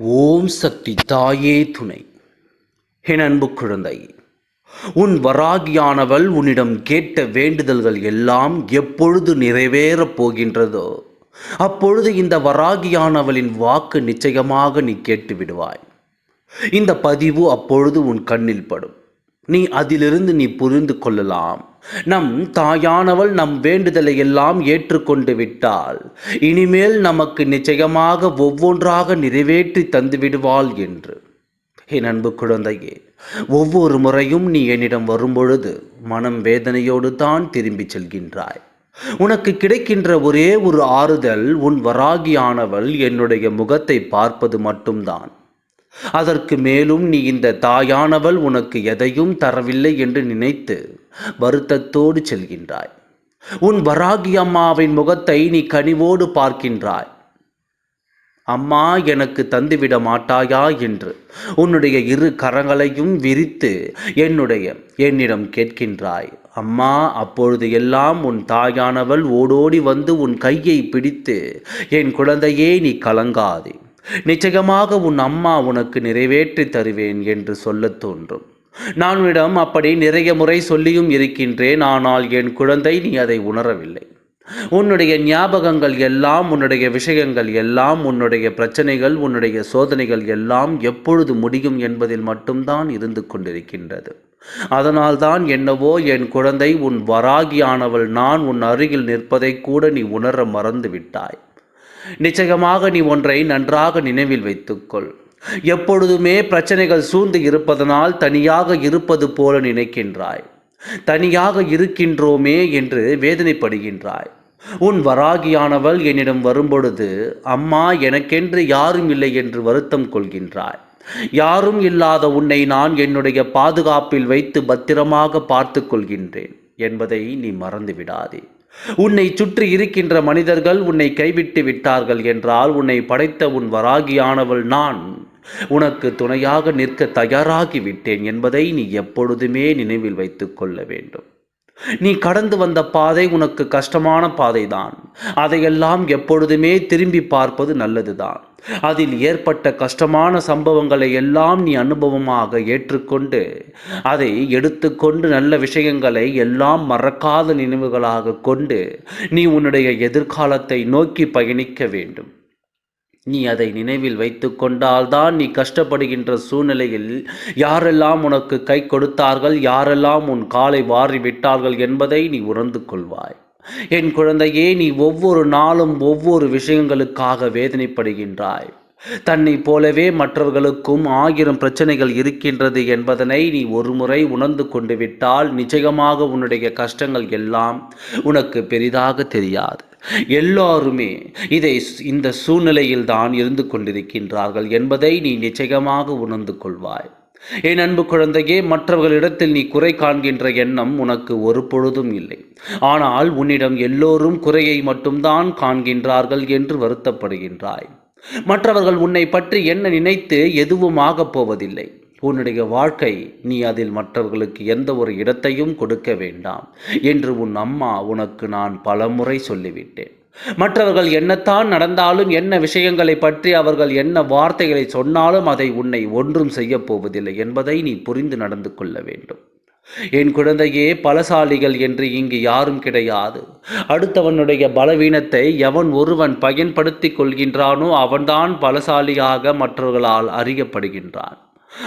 ஓம் சக்தி தாயே துணை. என் அன்பு குழந்தை உன் வராகியானவள் உன்னிடம் கேட்ட வேண்டுதல்கள் எல்லாம் எப்பொழுது நிறைவேறப் போகின்றதோ அப்பொழுது இந்த வராகியானவளின் வாக்கு நிச்சயமாக நீ கேட்டு விடுவாய் இந்த பதிவு அப்பொழுது உன் கண்ணில் படும். நீ அதிலிருந்து நீ புரிந்து கொள்ளலாம். நம் தாயானவள் நம் வேண்டுதலை எல்லாம் ஏற்றுக்கொண்டு விட்டால் இனிமேல் நமக்கு நிச்சயமாக ஒவ்வொன்றாக நிறைவேற்றி தந்து விடுவாள் என்று. என் அன்பு குழந்தையே ஒவ்வொரு முறையும் நீ என்னிடம் வரும்பொழுது மனம் வேதனையோடு தான் திரும்பிச் செல்கின்றாய். உனக்கு கிடைக்கின்ற ஒரே ஒரு ஆறுதல் உன் வராகியானவள் என்னுடைய முகத்தை பார்ப்பது மட்டும்தான். அதற்கு மேலும் நீ இந்த தாயானவள் உனக்கு எதையும் தரவில்லை என்று நினைத்து வருத்தத்தோடு செல்கின்றாய். உன் வராகி அம்மாவின் முகத்தை நீ கனிவோடு பார்க்கின்றாய். அம்மா எனக்கு தந்துவிட மாட்டாயா என்று உன்னுடைய இரு கரங்களையும் விரித்து என்னுடைய என்னிடம் கேட்கின்றாய். அம்மா அப்பொழுது எல்லாம் உன் தாயானவள் ஓடோடி வந்து உன் கையை பிடித்து என் குழந்தையே நீ கலங்காதே. நிச்சயமாக உன் அம்மா உனக்கு நிறைவேற்றி தருவேன் என்று சொல்லத் தோன்றும். நான் உன்னிடம் அப்படி நிறைய முறை சொல்லியும் இருக்கின்றேன் ஆனால் என் குழந்தை நீ அதை உணரவில்லை. உன்னுடைய ஞாபகங்கள் எல்லாம் உன்னுடைய விஷயங்கள் எல்லாம் உன்னுடைய பிரச்சனைகள் உன்னுடைய சோதனைகள் எல்லாம் எப்பொழுது முடியும் என்பதில் மட்டும்தான் இருந்து கொண்டிருக்கின்றது. அதனால்தான் என்னவோ என் குழந்தை உன் வராகியானவள் நான் உன் அருகில் நிற்பதை கூட நீ உணர மறந்து விட்டாய் நிச்சயமாக நீ ஒன்றை நன்றாக நினைவில் வைத்துக்கொள். எப்பொழுதுமே பிரச்சனைகள் சூழ்ந்து இருப்பதனால் தனியாக இருப்பது போல நினைக்கின்றாய். தனியாக இருக்கின்றோமே என்று வேதனைப்படுகின்றாய். உன் வராகியானவள் என்னிடம் வரும்பொழுது அம்மா எனக்கென்று யாரும் இல்லை என்று வருத்தம் கொள்கின்றாய். யாரும் இல்லாத உன்னை நான் என்னுடைய பாதுகாப்பில் வைத்து பத்திரமாக பார்த்து கொள்கின்றேன் என்பதை நீ மறந்து விடாதே உன்னை சுற்றி இருக்கின்ற மனிதர்கள் உன்னை கைவிட்டு விட்டார்கள் என்றால் உன்னை படைத்த உன் வராகியானவள் நான். உனக்கு துணையாக நிற்க தயாராகிவிட்டேன் என்பதை நீ எப்பொழுதுமே நினைவில் வைத்துக் கொள்ள வேண்டும். நீ கடந்து வந்த பாதை உனக்கு கஷ்டமான பாதைதான். அதையெல்லாம் எப்பொழுதுமே திரும்பி பார்ப்பது நல்லதுதான். அதில் ஏற்பட்ட கஷ்டமான சம்பவங்களை எல்லாம் நீ அனுபவமாக ஏற்றுக்கொண்டு அதை எடுத்துக்கொண்டு நல்ல விஷயங்களை எல்லாம் மறக்காத நினைவுகளாக கொண்டு நீ உன்னுடைய எதிர்காலத்தை நோக்கி பயணிக்க வேண்டும். நீ அதை நினைவில் வைத்து கொண்டால்தான் நீ கஷ்டப்படுகின்ற சூழ்நிலையில் யாரெல்லாம் உனக்கு கை கொடுத்தார்கள் யாரெல்லாம் உன் காலை வாரி விட்டார்கள் என்பதை நீ உணர்ந்து கொள்வாய். என் குழந்தையே நீ ஒவ்வொரு நாளும் ஒவ்வொரு விஷயங்களுக்காக வேதனைப்படுகின்றாய். தன்னை போலவே மற்றவர்களுக்கும் ஆயிரம் பிரச்சனைகள் இருக்கின்றது என்பதனை நீ ஒருமுறை உணர்ந்து கொண்டு விட்டால் நிச்சயமாக உன்னுடைய கஷ்டங்கள் எல்லாம் உனக்கு பெரிதாக தெரியாது. எல்லாருமே இதை இந்த சூழ்நிலையில் தான் இருந்து கொண்டிருக்கின்றார்கள் என்பதை நீ நிச்சயமாக உணர்ந்து கொள்வாய். என் அன்பு குழந்தையே மற்றவர்களிடத்தில் நீ குறை காண்கின்ற எண்ணம் உனக்கு ஒரு பொழுதும் இல்லை. ஆனால் உன்னிடம் எல்லோரும் குறையை மட்டும்தான் காண்கின்றார்கள் என்று வருத்தப்படுகின்றாய். மற்றவர்கள் உன்னை பற்றி என்ன நினைத்து எதுவும் ஆகப் போவதில்லை. உன்னுடைய வாழ்க்கை நீ அதில் மற்றவர்களுக்கு எந்த ஒரு இடத்தையும் கொடுக்க வேண்டாம் என்று உன் அம்மா உனக்கு நான் பலமுறை சொல்லிவிட்டேன். மற்றவர்கள் என்னத்தான் நடந்தாலும் என்ன விஷயங்களை பற்றி அவர்கள் என்ன வார்த்தைகளை சொன்னாலும் அதை உன்னை ஒன்றும் செய்யப் போவதில்லை என்பதை நீ புரிந்து நடந்து கொள்ள வேண்டும். என் குழந்தையே பலசாலிகள் என்று இங்கு யாரும் கிடையாது. அடுத்தவனுடைய பலவீனத்தை எவன் ஒருவன் பயன்படுத்தி கொள்கின்றானோ அவன்தான் பலசாலியாக மற்றவர்களால் அறியப்படுகின்றான்.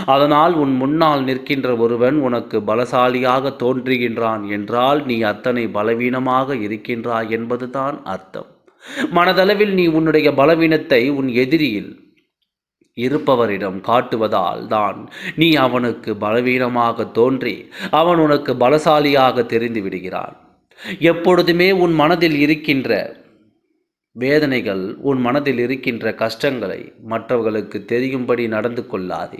அதனால் உன் முன்னால் நிற்கின்ற ஒருவன் உனக்கு பலசாலியாக தோன்றுகின்றான் என்றால் நீ அத்தனை பலவீனமாக இருக்கின்றாய் என்பதுதான் அர்த்தம். மனதளவில் நீ உன்னுடைய பலவீனத்தை உன் எதிரியில் இருப்பவரிடம் காட்டுவதால் தான் நீ அவனுக்கு பலவீனமாக தோன்றி அவன் உனக்கு பலசாலியாக தெரிந்து விடுகிறான் எப்பொழுதுமே உன் மனதில் இருக்கின்ற வேதனைகள் உன் மனதில் இருக்கின்ற கஷ்டங்களை மற்றவர்களுக்கு தெரியும்படி நடந்து கொள்ளாதே.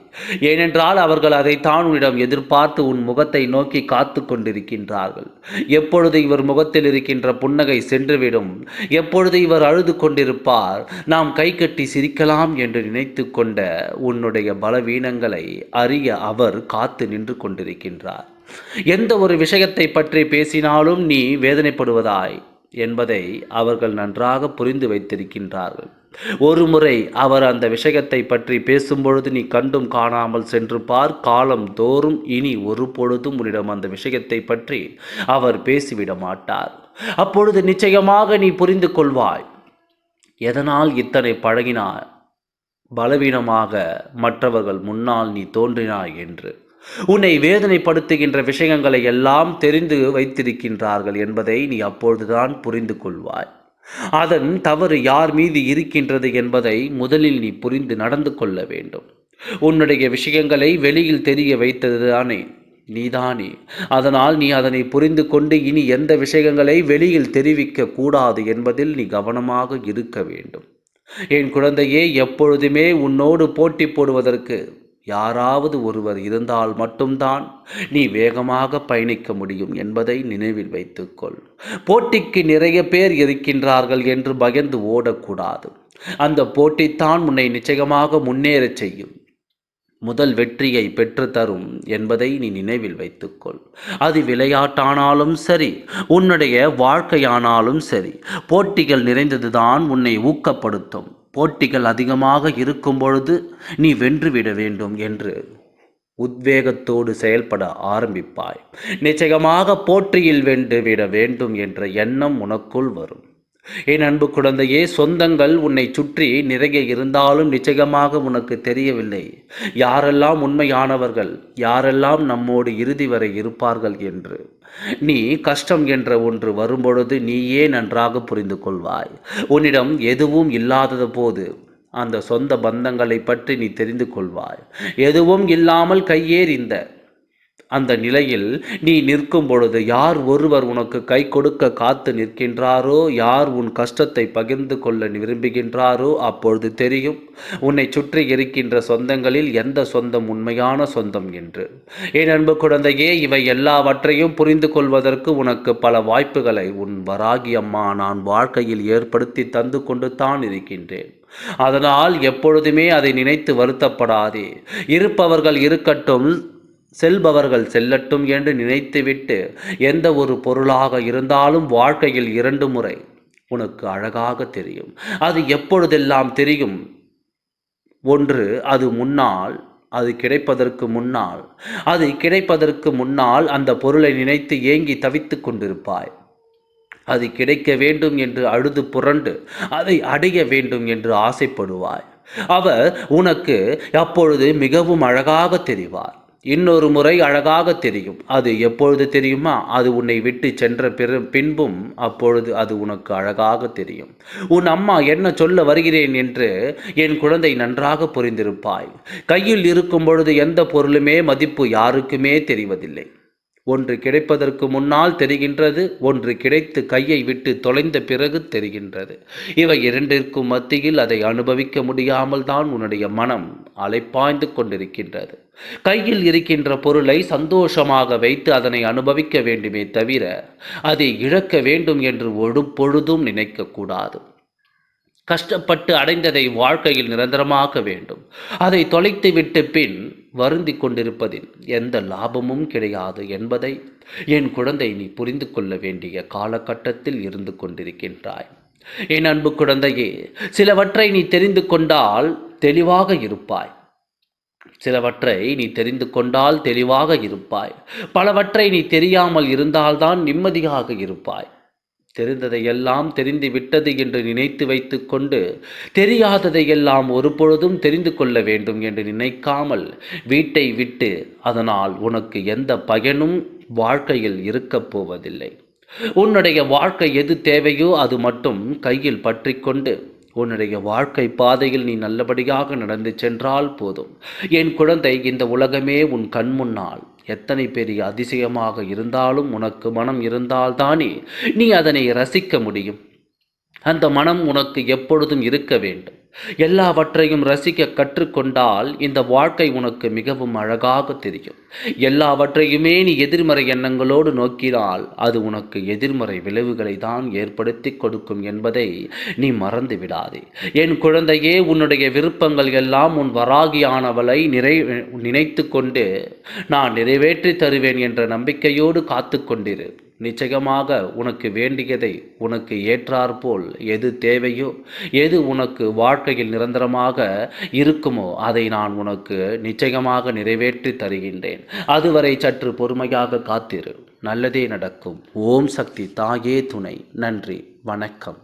ஏனென்றால் அவர்கள் அதைத்தான் உன்னிடம் எதிர்பார்த்து உன் முகத்தை நோக்கி காத்து கொண்டிருக்கின்றார்கள். எப்பொழுது இவர் முகத்தில் இருக்கின்ற புன்னகை சென்றுவிடும் எப்பொழுது இவர் அழுது கொண்டிருப்பார் நாம் கை கட்டி சிரிக்கலாம் என்று நினைத்து கொண்ட உன்னுடைய பலவீனங்களை அறிய அவர் காத்து நின்று கொண்டிருக்கின்றார். எந்த ஒரு விஷயத்தை பற்றி பேசினாலும் நீ வேதனைப்படுவதாய் என்பதை அவர்கள் நன்றாக புரிந்து வைத்திருக்கின்றார்கள். ஒருமுறை அவர் அந்த விஷயத்தை பற்றி பேசும்பொழுது நீ கண்டும் காணாமல் சென்று பார் காலம் தோறும் இனி ஒரு பொழுதும் உன்னிடம் அந்த விஷயத்தை பற்றி அவர் பேசிவிட மாட்டார். அப்பொழுது நிச்சயமாக நீ புரிந்து கொள்வாய். எதனால் இத்தனை பழகினாய்? பலவீனமாக மற்றவர்கள் முன்னால் நீ தோன்றினாய் என்று. உன்னை வேதனைப்படுத்துகின்ற விஷயங்களை எல்லாம் தெரிந்து வைத்திருக்கின்றார்கள் என்பதை நீ அப்பொழுதுதான் புரிந்து கொள்வாய். அதன் தவறு யார் மீது இருக்கின்றது என்பதை முதலில் நீ புரிந்து நடந்து கொள்ள வேண்டும். உன்னுடைய விஷயங்களை வெளியில் தெரிய வைத்ததுதானே நீதானே. அதனால் நீ அதனை புரிந்து கொண்டு இனி எந்த விஷயங்களை வெளியில் தெரிவிக்க கூடாது என்பதில் நீ கவனமாக இருக்க வேண்டும். என் குழந்தையே எப்பொழுதுமே உன்னோடு போட்டி போடுவதற்கு யாராவது ஒருவர் இருந்தால் மட்டும்தான் நீ வேகமாக பயணிக்க முடியும் என்பதை நினைவில் வைத்துக்கொள். போட்டிக்கு நிறைய பேர் இருக்கின்றார்கள் என்று பயந்து ஓடக்கூடாது. அந்த போட்டித்தான் உன்னை நிச்சயமாக முன்னேறச் செய்யும். முதல் வெற்றியை பெற்று தரும் என்பதை நீ நினைவில் வைத்துக்கொள். அது விளையாட்டானாலும் சரி உன்னுடைய வாழ்க்கையானாலும் சரி போட்டிகள் நிறைந்ததுதான் உன்னை ஊக்கப்படுத்தும். போட்டிகள் அதிகமாக இருக்கும் பொழுது நீ வென்றுவிட வேண்டும் என்று உத்வேகத்தோடு செயல்பட ஆரம்பிப்பாய். நிச்சயமாக போட்டியில் வென்றுவிட வேண்டும் என்ற எண்ணம் உனக்குள் வரும். என் அன்பு குழந்தையே சொந்தங்கள் உன்னை சுற்றி நிறைய இருந்தாலும் நிச்சயமாக உனக்கு தெரியவில்லை. யாரெல்லாம் உண்மையானவர்கள் யாரெல்லாம் நம்மோடு இறுதி வரை இருப்பார்கள் என்று. நீ கஷ்டம் என்ற ஒன்று வரும்பொழுது நீயே நன்றாக புரிந்து கொள்வாய். உன்னிடம் எதுவும் இல்லாதது போது அந்த சொந்த பந்தங்களை பற்றி நீ தெரிந்து கொள்வாய். எதுவும் இல்லாமல் கையேறிந்த அந்த நிலையில் நீ நிற்கும் பொழுது யார் ஒருவர் உனக்கு கை கொடுக்க காத்து நிற்கின்றாரோ யார் உன் கஷ்டத்தை பகிர்ந்து கொள்ள விரும்புகின்றாரோ அப்பொழுது தெரியும் உன்னை சுற்றி இருக்கின்ற சொந்தங்களில் எந்த சொந்தம் உண்மையான சொந்தம் என்று. என் அன்பு குழந்தையே இவை எல்லாவற்றையும் புரிந்து கொள்வதற்கு உனக்கு பல வாய்ப்புகளை உன் வராகி அம்மா நான் வாழ்க்கையில் ஏற்படுத்தி தந்து கொண்டு தான் இருக்கின்றேன். அதனால் எப்பொழுதுமே அதை நினைத்து வருத்தப்படாதே. இருப்பவர்கள் இருக்கட்டும் செல்பவர்கள் செல்லட்டும் என்று நினைத்துவிட்டு எந்த ஒரு பொருளாக இருந்தாலும் வாழ்க்கையில் இரண்டு முறை உனக்கு அழகாக தெரியும். அது எப்பொழுதெல்லாம் தெரியும்? ஒன்று அது முன்னால் அது கிடைப்பதற்கு முன்னால். அது கிடைப்பதற்கு முன்னால் அந்த பொருளை நினைத்து ஏங்கி தவித்து கொண்டிருப்பாய். அது கிடைக்க வேண்டும் என்று அழுது புரண்டு அதை அடைய வேண்டும் என்று ஆசைப்படுவாய். அவர் உனக்கு அப்பொழுது மிகவும் அழகாக தெரிவார். இன்னொரு முறை அழகாக தெரியும். அது எப்பொழுது தெரியுமா? அது உன்னை விட்டு சென்ற பிற பின்பும் அப்பொழுது அது உனக்கு அழகாக தெரியும். உன் அம்மா என்ன சொல்ல வருகிறேன் என்று என் குழந்தை நன்றாக புரிந்திருப்பாய் கையில் இருக்கும் பொழுது எந்த பொருளுமே மதிப்பு யாருக்குமே தெரிவதில்லை. ஒன்று கிடைப்பதற்கு முன்னால் தெரிகின்றது ஒன்று கிடைத்து கையை விட்டு தொலைந்த பிறகு தெரிகின்றது. இவை இரண்டிற்கும் மத்தியில் அதை அனுபவிக்க முடியாமல் தான் உன்னுடைய மனம் அலைப்பாய்ந்து கொண்டிருக்கின்றது. கையில் இருக்கின்ற பொருளை சந்தோஷமாக வைத்து அதனை அனுபவிக்க வேண்டுமே தவிர அதை இழக்க வேண்டும் என்று ஒரு பொழுதும் நினைக்கக்கூடாது. கஷ்டப்பட்டு அடைந்ததை வாழ்க்கையில் நிரந்தரமாக்க வேண்டும். அதை தொலைத்து விட்டு பின் வருந்தி கொண்டிருப்பதில் எந்த லாபமும் கிடையாது என்பதை என் குழந்தை நீ புரிந்து கொள்ள வேண்டிய காலகட்டத்தில் இருந்து கொண்டிருக்கின்றாய். என் அன்பு குழந்தையே சிலவற்றை நீ தெரிந்து கொண்டால் தெளிவாக இருப்பாய். சிலவற்றை நீ தெரிந்து கொண்டால் தெளிவாக இருப்பாய். பலவற்றை நீ தெரியாமல் இருந்தால்தான் நிம்மதியாக இருப்பாய். தெரிந்ததையெல்லாம் தெரிந்து விட்டது என்று நினைத்து வைத்து கொண்டு தெரியாததையெல்லாம் ஒரு பொழுதும் தெரிந்து கொள்ள வேண்டும் என்று நினைக்காமல் வீட்டை விட்டு அதனால் உனக்கு எந்த பயனும் வாழ்க்கையில் இருக்கப் போவதில்லை. உன்னுடைய வாழ்க்கை எது தேவையோ அது மட்டும் கையில் பற்றிக்கொண்டு உன்னுடைய வாழ்க்கை பாதையில் நீ நல்லபடியாக நடந்து சென்றால் போதும். என் குழந்தை இந்த உலகமே உன் கண் முன்னால். எத்தனை பெரிய அதிசயமாக இருந்தாலும் உனக்கு மனம் இருந்தால்தானே நீ அதனை ரசிக்க முடியும். அந்த மனம் உனக்கு எப்பொழுதும் இருக்க வேண்டும். எல்லாவற்றையும் ரசிக்க கற்றுக்கொண்டால் இந்த வாழ்க்கை உனக்கு மிகவும் அழகாக தெரியும். எல்லாவற்றையுமே நீ எதிர்மறை எண்ணங்களோடு நோக்கினால் அது உனக்கு எதிர்மறை விளைவுகளை தான் ஏற்படுத்தி கொடுக்கும் என்பதை நீ மறந்து விடாதே என் குழந்தையே உன்னுடைய விருப்பங்கள் எல்லாம் உன் வராகியானவளை நிறை நினைத்து கொண்டு நான் நிறைவேற்றி தருவேன் என்ற நம்பிக்கையோடு காத்து கொண்டிரு நிச்சயமாக உனக்கு வேண்டியதை உனக்கு ஏற்றாற்போல் எது தேவையோ எது உனக்கு வாழ்க்கையில் நிரந்தரமாக இருக்குமோ அதை நான் உனக்கு நிச்சயமாக நிறைவேற்றி தருகின்றேன். அதுவரை சற்று பொறுமையாக காத்திரு. நல்லதே நடக்கும். ஓம் சக்தி தாயே துணை. நன்றி. வணக்கம்.